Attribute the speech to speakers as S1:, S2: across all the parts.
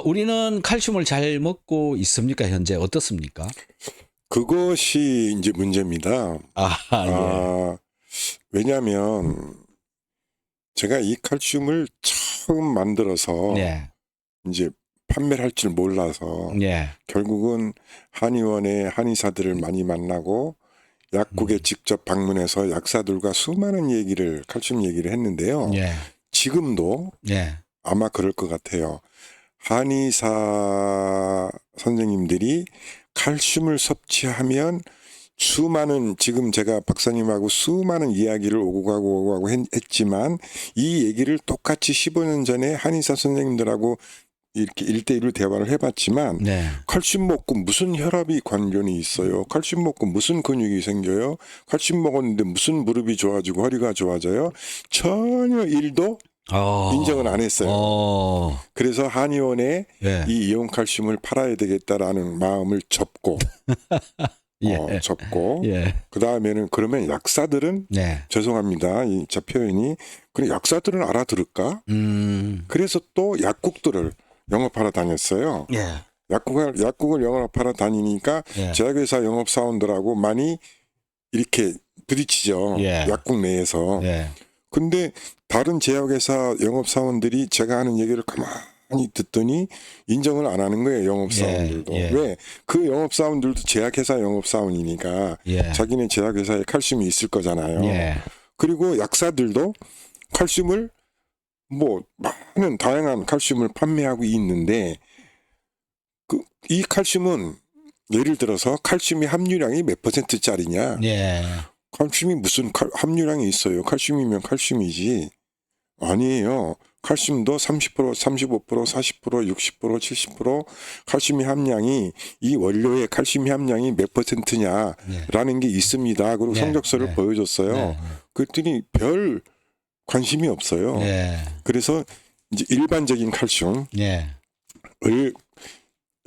S1: 어, 우리는 칼슘을 잘 먹고 있습니까? 현재 어떻습니까?
S2: 그것이 이제 문제입니다.
S1: 아, 예.
S2: 아, 왜냐하면 제가 이 칼슘을 처음 만들어서
S1: 예.
S2: 이제 판매를 할 줄 몰라서
S1: 예.
S2: 결국은 한의원의 한의사들을 많이 만나고 약국에
S1: 음.
S2: 직접 방문해서 약사들과 수많은 얘기를 칼슘 얘기를 했는데요.
S1: 예.
S2: 지금도
S1: 예.
S2: 아마 그럴 것 같아요. 한의사 선생님들이 칼슘을 섭취하면 수많은 지금 제가 박사님하고 수많은 이야기를 오고 가고 오고 가고 했, 지만 이 얘기를 똑같이 15년 전에 한의사 선생님들하고 이렇게 일대일로 대화를 해봤지만
S1: 네.
S2: 칼슘 먹고 무슨 혈압이 관련이 있어요? 칼슘 먹고 무슨 근육이 생겨요? 칼슘 먹었는데 무슨 무릎이 좋아지고 허리가 좋아져요? 전혀 일도
S1: 어.
S2: 인정을 안 했어요.
S1: 어.
S2: 그래서 한의원에
S1: 예.
S2: 이 이온 칼슘을 팔아야 되겠다라는 마음을 접고
S1: 예.
S2: 어, 접고
S1: 예.
S2: 그 다음에는 그러면 약사들은
S1: 네.
S2: 죄송합니다 이 저 표현이 그래 약사들은 알아들을까?
S1: 음.
S2: 그래서 또 약국들을 영업하러 다녔어요.
S1: 예.
S2: 약국을 약국을 영업하러 다니니까
S1: 예.
S2: 제약회사 영업 사원들하고 많이 이렇게 부딪히죠.
S1: 예.
S2: 약국 내에서.
S1: 예.
S2: 근데 다른 제약회사 영업사원들이 제가 하는 얘기를 가만히 듣더니 인정을 안 하는 거예요. 영업사원들도.
S1: 예, 예.
S2: 왜? 그 영업사원들도 제약회사 영업사원이니까
S1: 예.
S2: 자기네 제약회사에 칼슘이 있을 거잖아요.
S1: 예.
S2: 그리고 약사들도 칼슘을 뭐 많은 다양한 칼슘을 판매하고 있는데 그 이 칼슘은 예를 들어서 칼슘의 함유량이 몇 퍼센트짜리냐?
S1: 예.
S2: 칼슘이 무슨 칼- 함유량이 있어요? 칼슘이면 칼슘이지. 아니에요. 칼슘도 30%, 35%, 40%, 60%, 70% 칼슘의 함량이 이 원료의 칼슘 함량이 몇 퍼센트냐라는
S1: 예.
S2: 게 있습니다. 그리고
S1: 네,
S2: 성적서를
S1: 네.
S2: 보여줬어요.
S1: 네.
S2: 그랬더니 별 관심이 없어요.
S1: 예.
S2: 그래서 이제 일반적인 칼슘을
S1: 예.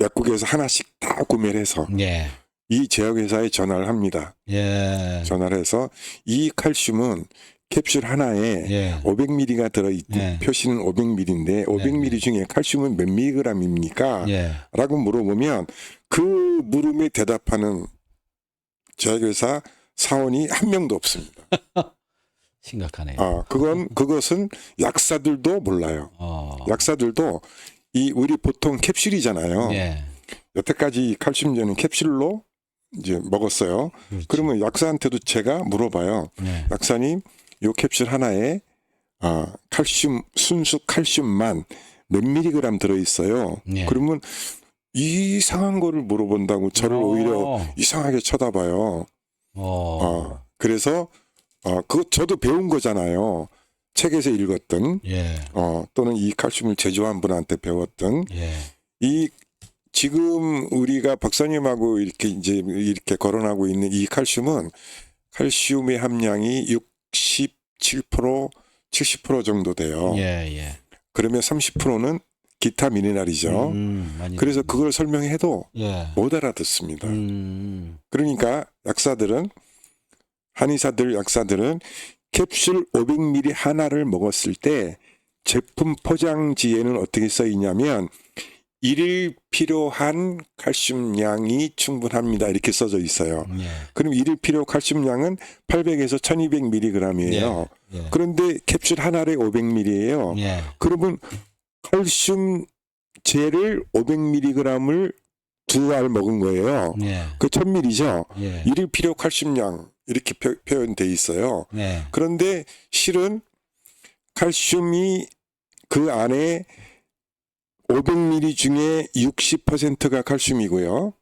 S2: 약국에서 하나씩 다 구매를 해서
S1: 예.
S2: 이 제약회사에 전화를 합니다.
S1: 예.
S2: 전화를 해서 이 칼슘은 캡슐 하나에
S1: 예.
S2: 500ml가 들어있고
S1: 네.
S2: 표시는 500ml인데 500ml 중에 칼슘은 몇 미리그램입니까?
S1: 예.
S2: 라고 물어보면 그 물음에 대답하는 제약회사 사원이 한 명도 없습니다.
S1: 심각하네요.
S2: 아, 그건 그것은 약사들도 몰라요.
S1: 어.
S2: 약사들도 이 우리 보통 캡슐이잖아요.
S1: 예.
S2: 여태까지 칼슘제는 캡슐로 이제 먹었어요.
S1: 그렇지.
S2: 그러면 약사한테도 제가 물어봐요.
S1: 예.
S2: 약사님, 요 캡슐 하나에 아, 칼슘 순수 칼슘만 몇 미리그램 들어 있어요.
S1: 예.
S2: 그러면 이상한 거를 물어본다고 저를 오 히려
S1: 어.
S2: 이상하게 쳐다봐요.
S1: 어.
S2: 어, 그래서 어, 그거 저도 배운 거잖아요. 책에서 읽었던
S1: 예.
S2: 어, 또는 이 칼슘을 제조한 분한테 배웠던
S1: 예.
S2: 이이 지금 우리가 박사님하고 이렇게 이제 이렇게 거론하고 있는 이 칼슘은 칼슘의 함량이 67% 70% 정도 돼요.
S1: 예. 예.
S2: 그러면 30%는 기타 미네랄이죠.
S1: 음,
S2: 그래서 그걸 설명해도
S1: 예.
S2: 못 알아듣습니다.
S1: 음.
S2: 그러니까 약사들은 한의사들 약사들은 캡슐 500ml 하나를 먹었을 때 제품 포장지에는 어떻게 써 있냐면 일일 필요한 칼슘량이 충분합니다 이렇게 써져 있어요.
S1: 예.
S2: 그럼 일일 필요 칼슘량은 800에서 1200mg이에요.
S1: 예.
S2: 그런데 캡슐 하나에 500ml예요.
S1: 예.
S2: 그러면 칼슘 젤을 500mg을 두 알 먹은 거예요.
S1: 예.
S2: 그 1000ml죠.
S1: 예.
S2: 일일 필요 칼슘량 이렇게 표, 표현돼 있어요.
S1: 예.
S2: 그런데 실은 칼슘이 그 안에 500ml 중에 60%가 칼슘이고요.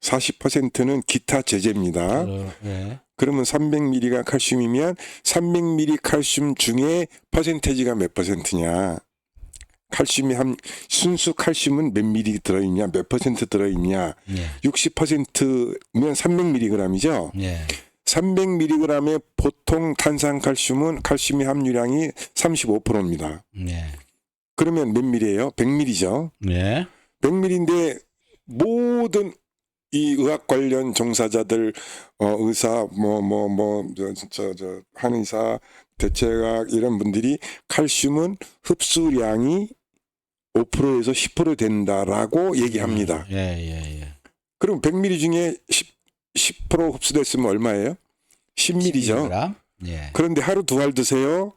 S2: 40%는 기타 제제입니다.
S1: 어, 예.
S2: 그러면 300ml가 칼슘이면 300ml 칼슘 중에 퍼센테지가 몇 퍼센트냐? 칼슘이 한 순수 칼슘은 몇 미리 들어 있냐? 몇 퍼센트 들어 있냐?
S1: 예.
S2: 60%면 300mg이죠.
S1: 예.
S2: 300mg의 보통 탄산 칼슘은 칼슘의 함유량이 35%입니다.
S1: 예.
S2: 그러면 몇 밀이에요? 100밀이죠.
S1: 예.
S2: 100밀인데 모든 이 의학 관련 종사자들 어 의사 뭐 뭐 뭐저저 한의사 대체학 이런 분들이 칼슘은 흡수량이 5%에서 10% 된다라고 얘기합니다.
S1: 예, 예, 예.
S2: 그럼 100ml 중에 10, 10% 흡수됐으면 얼마예요? 10ml죠.
S1: 10mg? 예.
S2: 그런데 하루 두 알 드세요.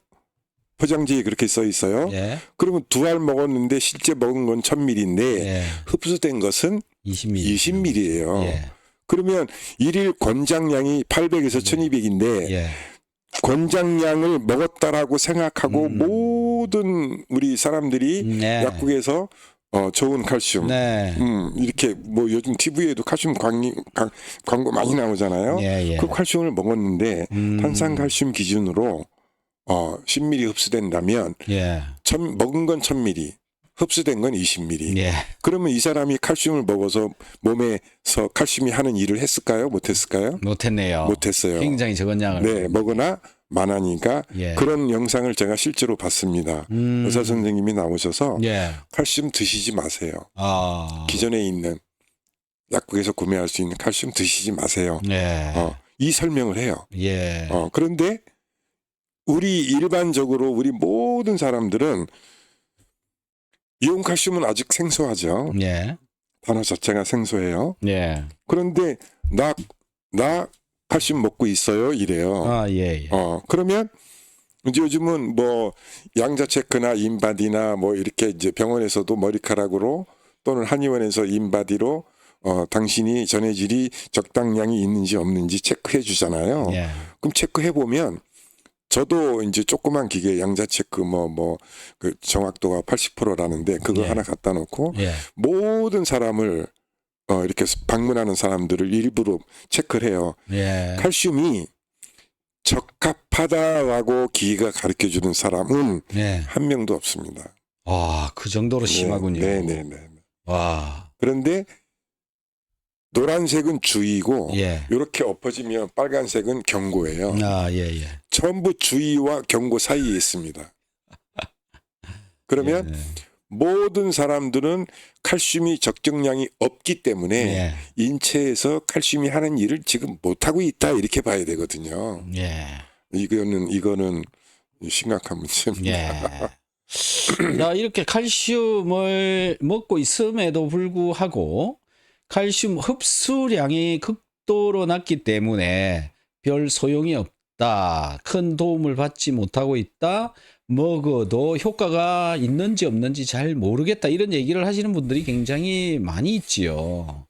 S2: 포장지에 그렇게 써 있어요.
S1: 예.
S2: 그러면 두 알 먹었는데 실제 먹은 건 1000ml인데
S1: 예.
S2: 흡수된 것은
S1: 20ml.
S2: 20ml예요.
S1: 예.
S2: 그러면 일일 권장량이 800에서 1200인데
S1: 예.
S2: 권장량을 먹었다라고 생각하고
S1: 음.
S2: 모든 우리 사람들이
S1: 네.
S2: 약국에서 어, 좋은 칼슘
S1: 네.
S2: 음, 이렇게 뭐 요즘 TV에도 칼슘 광, 광, 광고 많이 나오잖아요.
S1: 예, 예.
S2: 그 칼슘을 먹었는데
S1: 음.
S2: 탄산 칼슘 기준으로 어, 10ml 흡수된다면
S1: 예.
S2: 천, 먹은 건 1000ml, 흡수된 건 20ml.
S1: 예.
S2: 그러면 이 사람이 칼슘을 먹어서 몸에서 칼슘이 하는 일을 했을까요? 못했을까요?
S1: 못했네요.
S2: 못했어요.
S1: 굉장히 적은 양을.
S2: 네, 먹으나 많으니까
S1: 예.
S2: 그런 영상을 제가 실제로 봤습니다.
S1: 음.
S2: 의사 선생님이 나오셔서
S1: 예.
S2: 칼슘 드시지 마세요.
S1: 아.
S2: 기존에 있는 약국에서 구매할 수 있는 칼슘 드시지 마세요.
S1: 예.
S2: 어, 이 설명을 해요.
S1: 예.
S2: 어, 그런데 우리 일반적으로 우리 모든 사람들은 이온 칼슘은 아직 생소하죠.
S1: 예.
S2: 단어 자체가 생소해요.
S1: 예.
S2: 그런데 나, 나 칼슘 먹고 있어요. 이래요.
S1: 아, 예, 예.
S2: 어, 그러면 이제 요즘은 뭐 양자 체크나 인바디나 뭐 이렇게 이제 병원에서도 머리카락으로 또는 한의원에서 인바디로 어, 당신이 전해질이 적당량이 있는지 없는지 체크해 주잖아요.
S1: 예.
S2: 그럼 체크해 보면 저도 이제 조그만 기계 양자 체크 뭐뭐그 정확도가 80%라는데 그거
S1: 예.
S2: 하나 갖다 놓고
S1: 예.
S2: 모든 사람을 어 이렇게 방문하는 사람들을 일부러 체크를 해요.
S1: 예.
S2: 칼슘이 적합하다라고 기계가 가르쳐 주는 사람은
S1: 예.
S2: 한 명도 없습니다.
S1: 와, 그 정도로 심하군요.
S2: 네, 네, 네. 네.
S1: 와.
S2: 그런데 노란색은 주의고
S1: 예.
S2: 이렇게 엎어지면 빨간색은 경고예요.
S1: 아, 예, 예.
S2: 전부 주의와 경고 사이에 있습니다. 그러면
S1: 예.
S2: 모든 사람들은 칼슘이 적정량이 없기 때문에
S1: 예.
S2: 인체에서 칼슘이 하는 일을 지금 못 하고 있다 이렇게 봐야 되거든요.
S1: 예.
S2: 이거는 이거는 심각한 문제입니다.
S1: 예. 자, 이렇게 칼슘을 먹고 있음에도 불구하고 칼슘 흡수량이 극도로 낮기 때문에 별 소용이 없다. 큰 도움을 받지 못하고 있다. 먹어도 효과가 있는지 없는지 잘 모르겠다. 이런 얘기를 하시는 분들이 굉장히 많이 있지요.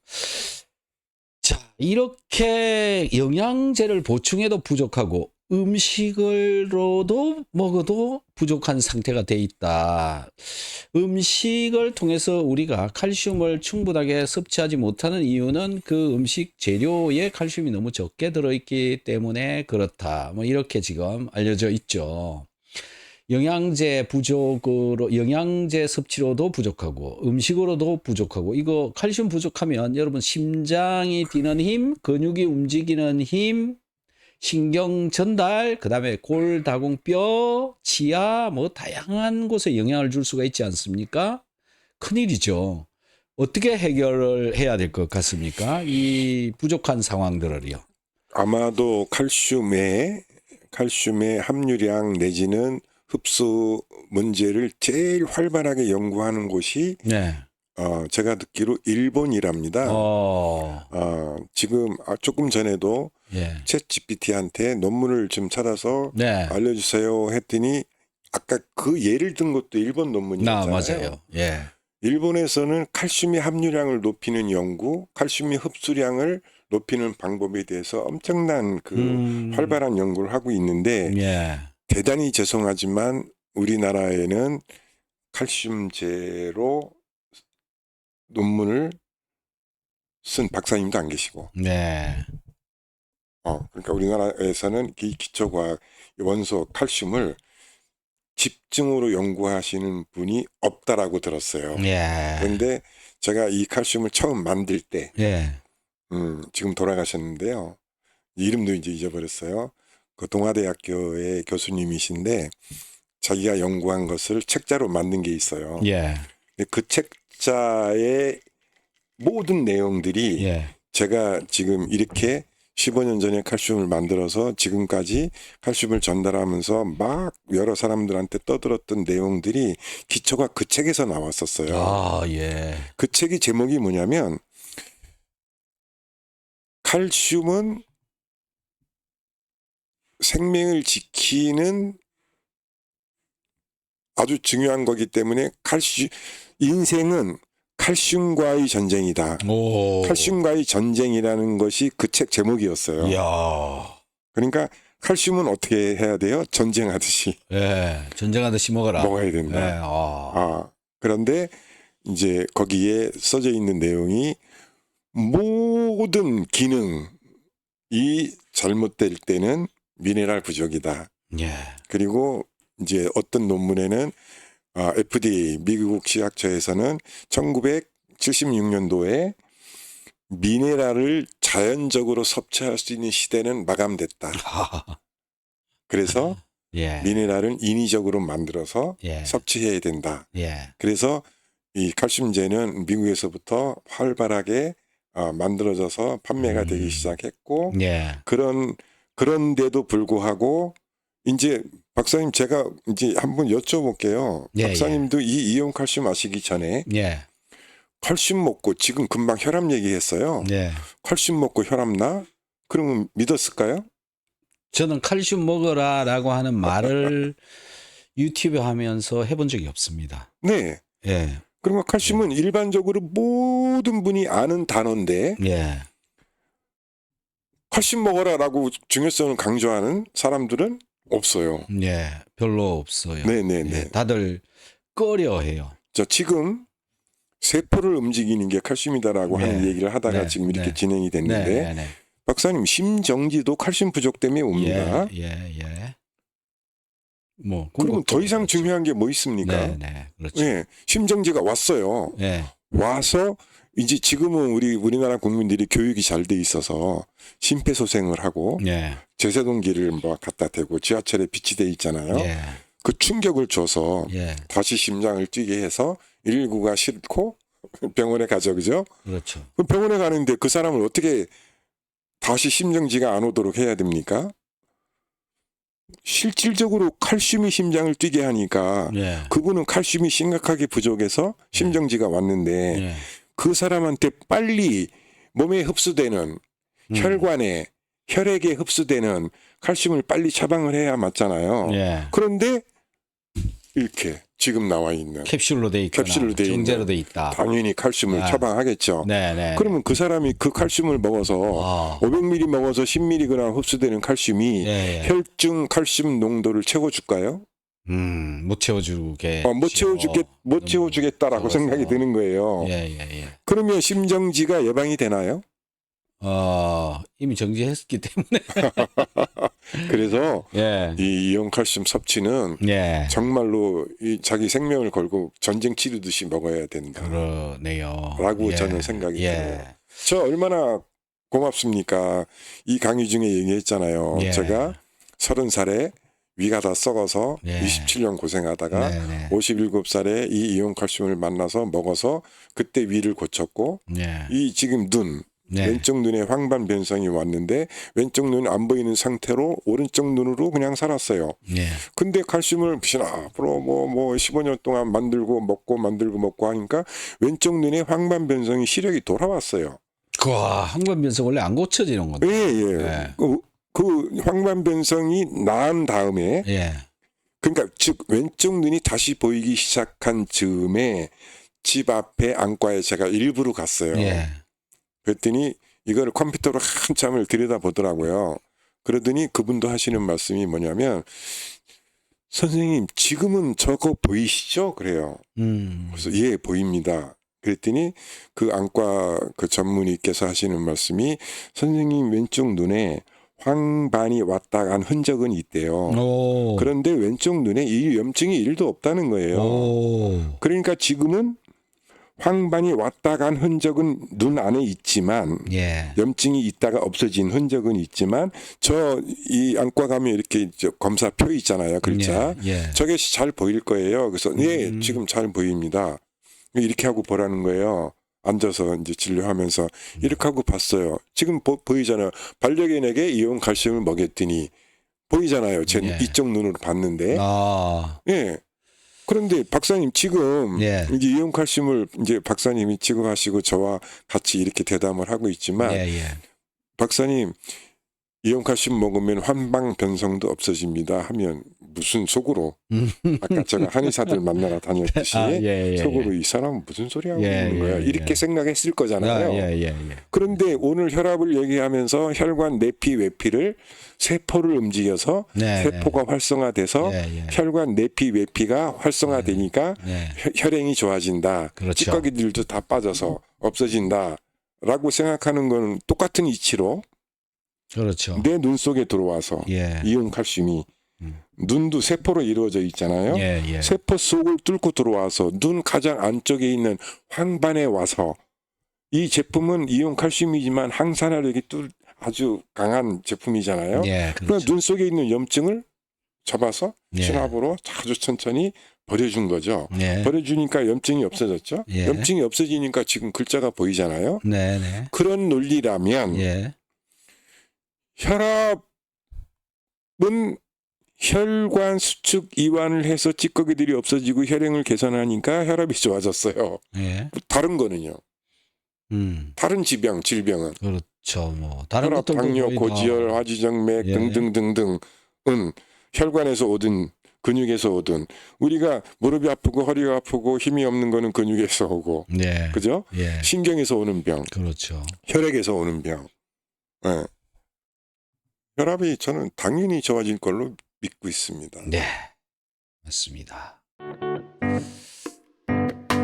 S1: 자, 이렇게 영양제를 보충해도 부족하고 음식으로도 먹어도 부족한 상태가 돼 있다. 음식을 통해서 우리가 칼슘을 충분하게 섭취하지 못하는 이유는 그 음식 재료에 칼슘이 너무 적게 들어있기 때문에 그렇다. 뭐 이렇게 지금 알려져 있죠. 영양제 부족으로 영양제 섭취로도 부족하고 음식으로도 부족하고 이거 칼슘 부족하면 여러분 심장이 뛰는 힘, 근육이 움직이는 힘, 신경 전달, 그 다음에 골, 다공, 뼈, 치아 뭐 다양한 곳에 영향을 줄 수가 있지 않습니까? 큰일이죠. 어떻게 해결을 해야 될 것 같습니까? 이 부족한 상황들을요.
S2: 아마도 칼슘의 칼슘의 함유량 내지는 흡수 문제를 제일 활발하게 연구하는 곳이
S1: 네.
S2: 어, 제가 듣기로 일본이랍니다. 어.
S1: 어.
S2: 지금 아, 조금 전에도
S1: 예.
S2: 챗 GPT한테 논문을 좀 찾아서
S1: 네.
S2: 알려주세요 했더니 아까 그 예를 든 것도 일본
S1: 나
S2: 논문이었잖아요.
S1: 맞아요. 예.
S2: 일본에서는 칼슘의 함유량을 높이는 연구, 칼슘의 흡수량을 높이는 방법에 대해서 엄청난 그
S1: 음.
S2: 활발한 연구를 하고 있는데
S1: 예.
S2: 대단히 죄송하지만 우리나라에는 칼슘제로 논문을 쓴 박사님도 안 계시고,
S1: 네.
S2: 어, 그러니까 우리나라에서는 이 기초과학 원소 칼슘을 집중으로 연구하시는 분이 없다라고 들었어요.
S1: 예.
S2: 그런데 제가 이 칼슘을 처음 만들 때,
S1: 예.
S2: 음, 지금 돌아가셨는데요. 이름도 이제 잊어버렸어요. 그 동아대학교의 교수님이신데 자기가 연구한 것을 책자로 만든 게 있어요.
S1: 예.
S2: 근데 그 책 자의 모든 내용들이
S1: 예.
S2: 제가 지금 이렇게 15년 전에 칼슘을 만들어서 지금까지 칼슘을 전달하면서 막 여러 사람들한테 떠들었던 내용들이 기초가 그 책에서 나왔었어요.
S1: 아, 예.
S2: 그 책이 제목이 뭐냐면 칼슘은 생명을 지키는 아주 중요한 거기 때문에 칼슘 인생은 칼슘과의 전쟁이다.
S1: 오.
S2: 칼슘과의 전쟁이라는 것이 그 책 제목이었어요.
S1: 이야.
S2: 그러니까 칼슘은 어떻게 해야 돼요? 전쟁하듯이
S1: 예. 전쟁하듯이 먹어라.
S2: 먹어야
S1: 예.
S2: 된다.
S1: 아.
S2: 아, 그런데 이제 거기에 써져 있는 내용이 모든 기능이 잘못될 때는 미네랄 부족이다.
S1: 예.
S2: 그리고 이제 어떤 논문에는 아, FDA 미국 식약처에서는 1976년도에 미네랄을 자연적으로 섭취할 수 있는 시대는 마감됐다. 그래서
S1: 예.
S2: 미네랄은 인위적으로 만들어서
S1: 예.
S2: 섭취해야 된다.
S1: 예.
S2: 그래서 이 칼슘제는 미국에서부터 활발하게 어, 만들어져서 판매가
S1: 음.
S2: 되기 시작했고
S1: 예.
S2: 그런 그런데도 불구하고 이제 박사님 제가 이제 한번 여쭤볼게요.
S1: 예,
S2: 박사님도 이 이온 칼슘 아시기 전에
S1: 예.
S2: 칼슘 먹고 지금 금방 혈압 얘기했어요.
S1: 예.
S2: 칼슘 먹고 혈압 나? 그러면 믿었을까요?
S1: 저는 칼슘 먹어라라고 하는 말을 유튜브 하면서 해본 적이 없습니다.
S2: 네.
S1: 예.
S2: 그러면 칼슘은 일반적으로 모든 분이 아는 단어인데
S1: 예.
S2: 칼슘 먹어라라고 중요성을 강조하는 사람들은 없어요.
S1: 예. 별로 없어요.
S2: 네네네.
S1: 예. 다들 꺼려해요.
S2: 자 지금 세포를 움직이는 게 칼슘이다라고
S1: 네.
S2: 하는 얘기를 하다가
S1: 네.
S2: 지금 이렇게
S1: 네.
S2: 진행이
S1: 네.
S2: 됐는데
S1: 네. 네.
S2: 박사님 심정지도 칼슘 부족 때문에 옵니다.
S1: 예. 예. 예. 뭐
S2: 그러면 더 이상
S1: 그렇죠.
S2: 중요한 게 뭐 있습니까?
S1: 네. 네. 그렇죠.
S2: 예, 심정지가 왔어요.
S1: 예.
S2: 와서 이제 지금은 우리 우리나라 국민들이 교육이 잘 돼 있어서 심폐소생을 하고
S1: 예.
S2: 제세동기를 뭐 갖다 대고 지하철에 비치 돼 있잖아요.
S1: 예.
S2: 그 충격을 줘서
S1: 예.
S2: 다시 심장을 뛰게 해서 119가 싫고 병원에 가죠, 그죠?
S1: 그렇죠.
S2: 그럼 병원에 가는데 그 사람을 어떻게 다시 심정지가 안 오도록 해야 됩니까? 실질적으로 칼슘이 심장을 뛰게 하니까
S1: 예.
S2: 그분은 칼슘이 심각하게 부족해서 심정지가 왔는데
S1: 예.
S2: 그 사람한테 빨리 몸에 흡수되는
S1: 음.
S2: 혈관에 혈액에 흡수되는 칼슘을 빨리 처방을 해야 맞잖아요.
S1: 예.
S2: 그런데 이렇게 지금 나와 있는
S1: 캡슐로 돼 있거나
S2: 캡슐로 돼 있는.
S1: 정제로 돼 있다.
S2: 당연히 칼슘을
S1: 아.
S2: 처방하겠죠.
S1: 네, 네.
S2: 그러면 그 사람이 그 칼슘을 먹어서
S1: 아.
S2: 500ml 먹어서 10mg 흡수되는 칼슘이
S1: 예, 예.
S2: 혈중 칼슘 농도를 채워줄까요?
S1: 음, 못 채워주게.
S2: 어, 못 채워주겠 못 채워주겠다라고
S1: 적어서.
S2: 생각이 드는 거예요.
S1: 예, 예, 예.
S2: 그러면 심정지가 예방이 되나요?
S1: 어, 이미 정지했기 때문에.
S2: 그래서
S1: 예.
S2: 이 이온 칼슘 섭취는
S1: 예.
S2: 정말로 이 자기 생명을 걸고 전쟁 치르듯이 먹어야 된다.
S1: 그러네요.
S2: 라고
S1: 예.
S2: 저는 생각이
S1: 예.
S2: 들어요. 저 얼마나 고맙습니까? 이 강의 중에 얘기했잖아요.
S1: 예.
S2: 제가 서른 살에 위가 다 썩어서
S1: 예.
S2: 27년 고생하다가
S1: 네, 네.
S2: 57살에 이 이온 칼슘을 만나서 먹어서 그때 위를 고쳤고
S1: 예.
S2: 이 지금 눈
S1: 네.
S2: 왼쪽 눈에 황반 변성이 왔는데 왼쪽 눈 안 보이는 상태로 오른쪽 눈으로 그냥 살았어요.
S1: 예.
S2: 근데 칼슘을 무슨 앞으로 뭐뭐 15년 동안 만들고 먹고 만들고 먹고 하니까 왼쪽 눈에 황반 변성이 시력이 돌아왔어요.
S1: 그 항반 변성 원래 안 고쳐지는 건데.
S2: 예, 예.
S1: 네.
S2: 그, 그 황반 변성이 나은 다음에
S1: 예.
S2: 그러니까 즉 왼쪽 눈이 다시 보이기 시작한 즈음에 집 앞에 안과에 제가 일부러 갔어요.
S1: 예.
S2: 그랬더니 이거를 컴퓨터로 한참을 들여다보더라고요. 그러더니 그분도 하시는 말씀이 뭐냐면 선생님 지금은 저거 보이시죠? 그래요.
S1: 음.
S2: 그래서 예 보입니다. 그랬더니 그 안과 그 전문의께서 하시는 말씀이 선생님 왼쪽 눈에 황반이 왔다 간 흔적은 있대요.
S1: 오.
S2: 그런데 왼쪽 눈에 이 염증이 일도 없다는 거예요.
S1: 오.
S2: 그러니까 지금은 황반이 왔다 간 흔적은 눈 안에 있지만
S1: 예.
S2: 염증이 있다가 없어진 흔적은 있지만 저 이 안과 가면 이렇게 저 검사표 있잖아요 글자
S1: 예. 예.
S2: 저게 잘 보일 거예요 그래서 네
S1: 음.
S2: 지금 잘 보입니다 이렇게 하고 보라는 거예요 앉아서 이제 진료하면서 이렇게 하고 봤어요. 지금 보, 이잖아요 반려견에게 이온 칼슘을 먹였더니 보이잖아요. 제
S1: 예.
S2: 이쪽 눈으로 봤는데.
S1: 아,
S2: 예. 그런데 박사님 지금
S1: 예.
S2: 이제 이온 칼슘을 이제 박사님이 취급하시고 저와 같이 이렇게 대담을 하고 있지만
S1: 예, 예.
S2: 박사님 이온 칼슘 먹으면 환방 변성도 없어집니다 하면 무슨 속으로 아까 제가 한의사들 만나러 다녔듯이
S1: 아, 예, 예,
S2: 속으로 이 사람은 무슨 소리 하고
S1: 예,
S2: 있는 거야
S1: 예,
S2: 이렇게
S1: 예.
S2: 생각했을
S1: 아,
S2: 거잖아요.
S1: 예, 예, 예.
S2: 그런데 오늘 혈압을 얘기하면서 혈관 내피 외피를 세포를 움직여서
S1: 네,
S2: 세포가 활성화돼서
S1: 네. 예, 예.
S2: 혈관 내피 외피가 활성화되니까
S1: 네.
S2: 혈- 혈행이 좋아진다.
S1: 그렇죠.
S2: 찌꺼기들도 다 빠져서 없어진다. 라고 생각하는 건 똑같은 이치로
S1: 그렇죠.
S2: 내 눈 속에 들어와서
S1: 예.
S2: 이온 칼슘이
S1: 음.
S2: 눈도 세포로 이루어져 있잖아요.
S1: 예, 예.
S2: 세포 속을 뚫고 들어와서 눈 가장 안쪽에 있는 황반에 와서 이 제품은 이온 칼슘이지만 항산화력이 뚫 아주 강한 제품이잖아요.
S1: 예,
S2: 그럼
S1: 그렇죠.
S2: 눈 속에 있는 염증을 잡아서
S1: 예.
S2: 신압으로 아주 천천히 버려준 거죠.
S1: 예.
S2: 버려주니까 염증이 없어졌죠.
S1: 예.
S2: 염증이 없어지니까 지금 글자가 보이잖아요.
S1: 네, 네.
S2: 그런 논리라면
S1: 예.
S2: 혈압은 혈관 수축 이완을 해서 찌꺼기들이 없어지고 혈행을 개선하니까 혈압이 좋아졌어요.
S1: 예.
S2: 다른 거는요.
S1: 음.
S2: 다른 지병, 질병은
S1: 그렇죠. 뭐 다른
S2: 혈압, 당뇨, 고지혈, 화지정맥
S1: 예.
S2: 등등등등은 혈관에서 오든 근육에서 오든 우리가 무릎이 아프고 허리가 아프고 힘이 없는 거는 근육에서 오고
S1: 예.
S2: 그죠?
S1: 예.
S2: 신경에서 오는 병,
S1: 그렇죠.
S2: 혈액에서 오는 병. 예. 혈압이 저는 당연히 좋아질 걸로 믿고 있습니다.
S1: 네. 맞습니다.